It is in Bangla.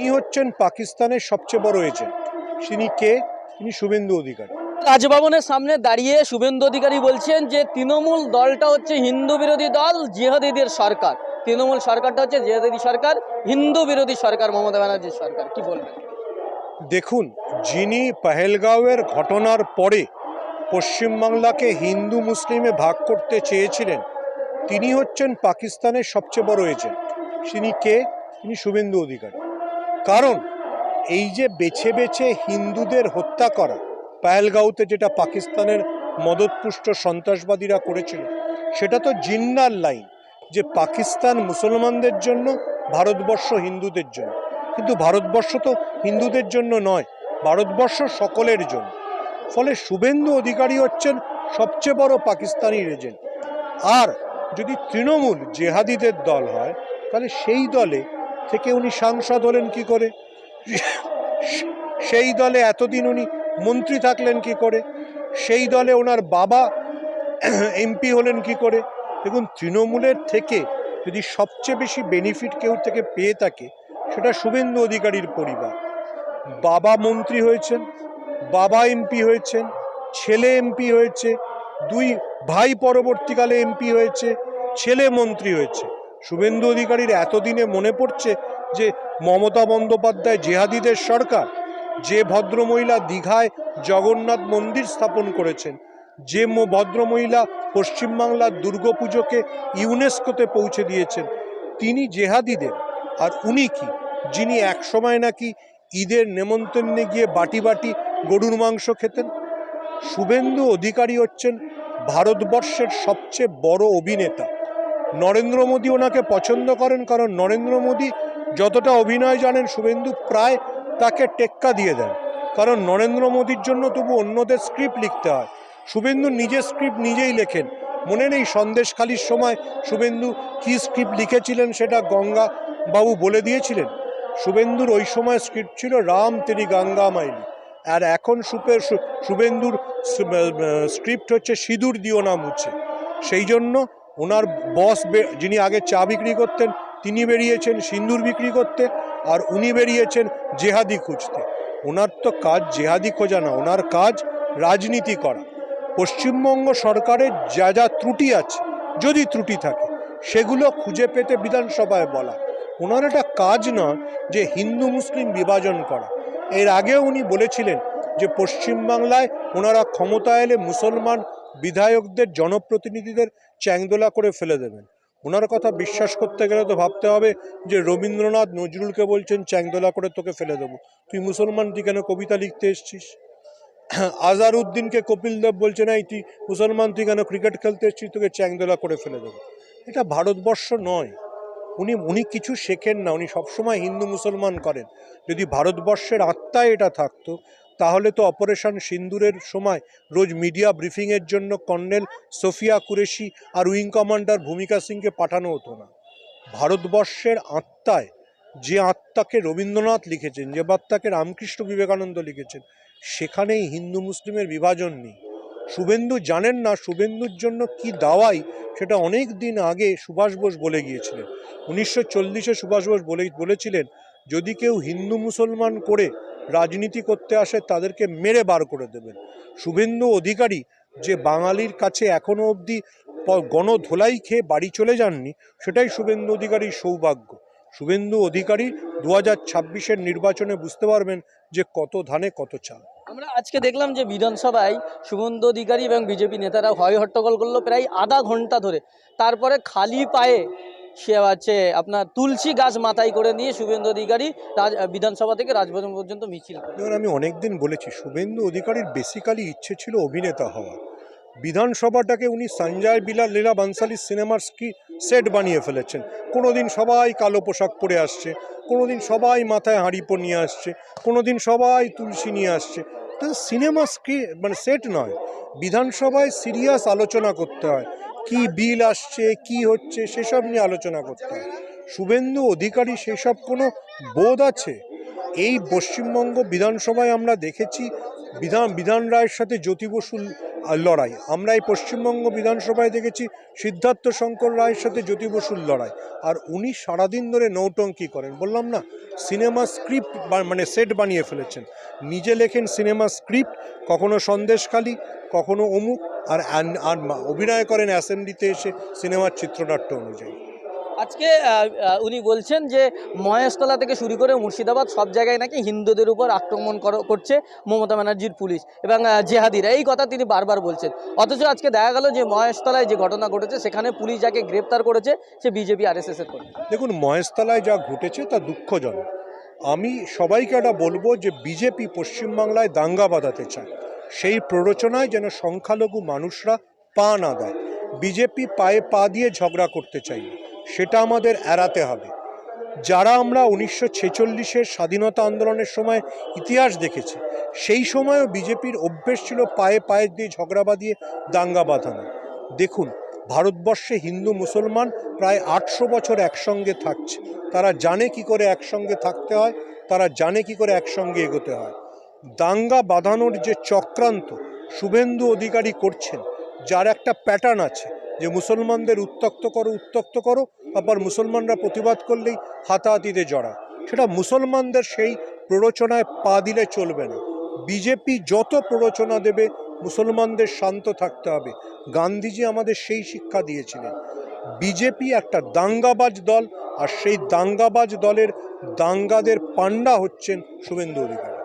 তিনি হচ্ছেন পাকিস্তানের সবচেয়ে বড় এজেন্ট। তিনি কে? তিনি শুভেন্দু অধিকারী। রাজভবনের সামনে দাঁড়িয়ে শুভেন্দু অধিকারী বলছেন যে তৃণমূল দলটা হচ্ছে হিন্দু বিরোধী দল জিহাদিদের সরকার। তৃণমূল সরকারটা হচ্ছে জিহাদি সরকার হিন্দু বিরোধী সরকার মমতা ব্যানার্জির সরকার। কি বলবেন? দেখুন যিনি পহেলগাঁওয়ের ঘটনার পরে পশ্চিমবাংলাকে হিন্দু মুসলিমে ভাগ করতে চেয়েছিলেন তিনি হচ্ছেন পাকিস্তানের সবচেয়ে বড় এজেন্ট। তিনি কে? তিনি শুভেন্দু অধিকারী। কারণ এই যে বেছে বেছে হিন্দুদের হত্যা করা, পায়েলগাঁওতে যেটা পাকিস্তানের মদতপুষ্ট সন্ত্রাসবাদীরা করেছিল, সেটা তো জিন্নার লাইন যে পাকিস্তান মুসলমানদের জন্য, ভারতবর্ষ হিন্দুদের জন্য। কিন্তু ভারতবর্ষ তো হিন্দুদের জন্য নয়, ভারতবর্ষ সকলের জন্য। ফলে শুভেন্দু অধিকারী হচ্ছেন সবচেয়ে বড় পাকিস্তানি এজেন্ট আর যদি তৃণমূল জেহাদিদের দল হয়, তাহলে সেই দলে থেকে উনি সাংসদ হলেন কি করে? সেই দলে এতদিন উনি মন্ত্রী থাকলেন কি করে? সেই দলে ওনার বাবা এমপি হলেন কি করে? দেখুন, তৃণমূলের থেকে যদি সবচেয়ে বেশি বেনিফিট কেউ থেকে পেয়ে থাকে, সেটা শুভেন্দু অধিকারীর পরিবার। বাবা মন্ত্রী হয়েছেন, বাবা এমপি হয়েছেন, ছেলে এমপি হয়েছে, দুই ভাই পরবর্তীকালে এমপি হয়েছে, ছেলে মন্ত্রী হয়েছে। শুভেন্দু অধিকারীর এতদিনে মনে পড়ছে যে মমতা বন্দ্যোপাধ্যায় জেহাদিদের সরকার, যে ভদ্রমহিলা দীঘায় জগন্নাথ মন্দির স্থাপন করেছেন, যে ভদ্রমহিলা পশ্চিমবাংলার দুর্গাপুজোকে ইউনেস্কোতে পৌঁছে দিয়েছেন, তিনি জেহাদিদের। আর উনি কি? যিনি একসময় নাকি ঈদের নেমন্তন্নে গিয়ে বাটি বাটি গরুর মাংস খেতেন? শুভেন্দু অধিকারী হচ্ছেন ভারতবর্ষের সবচেয়ে বড় অভিনেতা। নরেন্দ্র মোদী ওনাকে পছন্দ করেন কারণ নরেন্দ্র মোদী যতটা অভিনয় জানেন শুভেন্দু প্রায় তাকে টেক্কা দিয়ে দেন। কারণ নরেন্দ্র মোদীর জন্য তবু অন্যদের স্ক্রিপ্ট লিখতে হয়। শুভেন্দু নিজের স্ক্রিপ্ট নিজেই লেখেন। মনে নেই সন্দেশখালির সময় শুভেন্দু কী স্ক্রিপ্ট লিখেছিলেন সেটা গঙ্গা বাবু বলে দিয়েছিলেন। শুভেন্দুর ওই সময় স্ক্রিপ্ট ছিল রাম তেরি গঙ্গা মাইলি। আর এখন সুপের শুভেন্দুর স্ক্রিপ্ট হচ্ছে সিঁদুর দিও না মুছে। সেই জন্য ওনার বস যিনি আগে চা বিক্রি করতেন, তিনি বেরিয়েছেন, সিন্দুর বিক্রি করতে, আর উনি বেরিয়েছেন জেহাদি খুঁজতে। ওনার তো কাজ জেহাদি খোঁজা না, ওনার কাজ রাজনীতি করা। পশ্চিমবঙ্গ সরকারের যা যা ত্রুটি আছে, যদি ত্রুটি থাকে, সেগুলো খুঁজে পেতে বিধানসভায় বলা। ওনার একটা কাজ নয় যে হিন্দু মুসলিম বিভাজন করা। এর আগেও উনি বলেছিলেন যে পশ্চিমবাংলায় ওনারা ক্ষমতা এলে মুসলমান বিধায়কদের জনপ্রতিনিধিদের চ্যাংদোলা করে ফেলে দেবেন। ওনার কথা বিশ্বাস করতে গেলে তো ভাবতে হবে যে রবীন্দ্রনাথ নজরুলকে বলছেন, চ্যাংদোলা করে তোকে ফেলে দেবো। তুই মুসলমান, তুই কেন কবিতা লিখতে এসছিস? আজহার উদ্দিনকে কপিল দেব বলছে, না তুই মুসলমান, তুই কেন ক্রিকেট খেলতে এসছিস? তোকে চ্যাংদোলা করে ফেলে দেবো। এটা ভারতবর্ষ নয়। উনি উনি কিছু শেখেন না। উনি সবসময় হিন্দু মুসলমান করেন। যদি ভারতবর্ষের আত্মায় এটা থাকতো তাহলে তো অপারেশন সিন্দুরের সময় রোজ মিডিয়া ব্রিফিংয়ের জন্য কর্নেল সোফিয়া কুরেশি আর উইং কমান্ডার ভূমিকা সিংকে পাঠানো হতো না। ভারতবর্ষের আত্মায় যে আত্মাকে রবীন্দ্রনাথ লিখেছেন, যে আত্মাকে রামকৃষ্ণ বিবেকানন্দ লিখেছেন, সেখানেই হিন্দু মুসলিমের বিভাজন নেই। শুভেন্দু জানেন না শুভেন্দুর জন্য কি দাওয়াই, সেটা অনেক দিন আগে সুভাষ বোস বলে গিয়েছিলেন। উনিশশো চল্লিশে সুভাষ বোস বলে, বলেছিলেন, যদি কেউ হিন্দু মুসলমান করে রাজনীতি করতে আসে তাদেরকে মেরে বার করে দেবেন। শুভেন্দু অধিকারী যে বাঙালির কাছে এখনও অবধি গণধোলাই খেয়ে বাড়ি চলে যাননি, সেটাই শুভেন্দু অধিকারীর সৌভাগ্য। শুভেন্দু অধিকারী দু হাজার ছাব্বিশের নির্বাচনে বুঝতে পারবেন যে কত ধানে কত চাল। আমরা আজকে দেখলাম যে বিধানসভায় শুভেন্দু অধিকারী এবং বিজেপি নেতারা হয় হট্টগোল করল প্রায় আধা ঘণ্টা ধরে। তারপরে খালি পায়ে সে আছে আপনার তুলসী গাছ মাথায় করে নিয়ে শুভেন্দু অধিকারী রাজ বিধানসভা থেকে রাজভবন পর্যন্ত মিছিল করে। আমি অনেক দিন বলেছি, শুভেন্দু অধিকারীর বেসিক্যালি ইচ্ছে ছিল অভিনেতা হওয়া বিধানসভাটাকে উনি সঞ্জয় বিলাল লীলা বানসালির সিনেমার স্কি সেট বানিয়ে ফেলেছেন। কোনোদিন সবাই কালো পোশাক পরে আসছে, কোনোদিন সবাই মাথায় হাঁড়িপো নিয়ে আসছে, কোনোদিন সবাই তুলসী নিয়ে আসছে। তো সিনেমা স্ক্রি মানে সেট নয়, বিধানসভায় সিরিয়াস আলোচনা করতে হয়। কি বিল আসছে, কি হচ্ছে, সেসব নিয়ে আলোচনা করতে হয়। শুভেন্দু অধিকারী সেসব কোনো বোধ আছে? এই পশ্চিমবঙ্গ বিধানসভায় আমরা দেখেছি বিধান বিধান রায়ের সাথে জ্যোতি বসু লড়াই। আমরা এই পশ্চিমবঙ্গ বিধানসভায় দেখেছি সিদ্ধার্থ শঙ্কর রায়ের সাথে জ্যোতি বসুর লড়াই। আর উনি সারাদিন ধরে নৌটঙ্কি করেন। বললাম না, সিনেমা স্ক্রিপ্ট মানে সেট বানিয়ে ফেলেছেন। নিজে লেখেন সিনেমা স্ক্রিপ্ট, কখনো সন্দেশখালী, কখনো অমুক। আর আর অভিনয় করেন অ্যাসেম্বলিতে এসে সিনেমার চিত্রনাট্য অনুযায়ী। আজকে উনি বলছেন যে মহেশতলা থেকে শুরু করে মুর্শিদাবাদ সব জায়গায় নাকি হিন্দুদের উপর আক্রমণ কর- করছে মমতা ব্যানার্জির পুলিশ এবং জেহাদিরা। এই কথা তিনি বারবার বলছেন। অথচ আজকে দেখা গেল যে মহেশতলায় যে ঘটনা ঘটেছে, সেখানে পুলিশ যাকে গ্রেপ্তার করেছে, সে বিজেপি আর এস এর কর্মী। দেখুন, মহেশতলায় যা ঘটেছে তা দুঃখজনক। আমি সবাইকে এটা বলব যে বিজেপি পশ্চিমবাংলায় দাঙ্গা বাঁধাতে চায়। সেই প্ররোচনায় যেন সংখ্যালঘু মানুষরা পা না দেয়। বিজেপি পায়ে পা দিয়ে ঝগড়া করতে চাই। সেটা আমাদের এড়াতে হবে। যারা আমরা উনিশশো ছেচল্লিশের স্বাধীনতা আন্দোলনের সময় ইতিহাস দেখেছি, সেই সময়ও বিজেপির অভ্যেস ছিল পায়ে পায়ে দিয়ে ঝগড়া বাঁধিয়ে দাঙ্গা বাঁধানো। দেখুন, ভারতবর্ষে হিন্দু মুসলমান প্রায় আটশো বছর একসঙ্গে থাকছে। তারা জানে কি করে একসঙ্গে থাকতে হয়, তারা জানে কি করে একসঙ্গে এগোতে হয়। দাঙ্গা বাঁধানোর যে চক্রান্ত, শুভেন্দু অধিকারী করছেন, যার একটা প্যাটার্ন আছে। যে মুসলমানদের উত্তক্ত করো উত্তক্ত করো, আবার মুসলমানরা প্রতিবাদ করলেই হাতাহাতিতে জড়া সেটা মুসলমানদের সেই প্ররোচনায় পা দিলে চলবে না। বিজেপি যত প্ররোচনা দেবে, মুসলমানদের শান্ত থাকতে হবে। গান্ধীজি আমাদের সেই শিক্ষা দিয়েছিলেন। বিজেপি একটা দাঙ্গাবাজ দল, আর সেই দাঙ্গাবাজ দলের দাঙ্গাদের পাণ্ডা হচ্ছেন শুভেন্দু অধিকারী।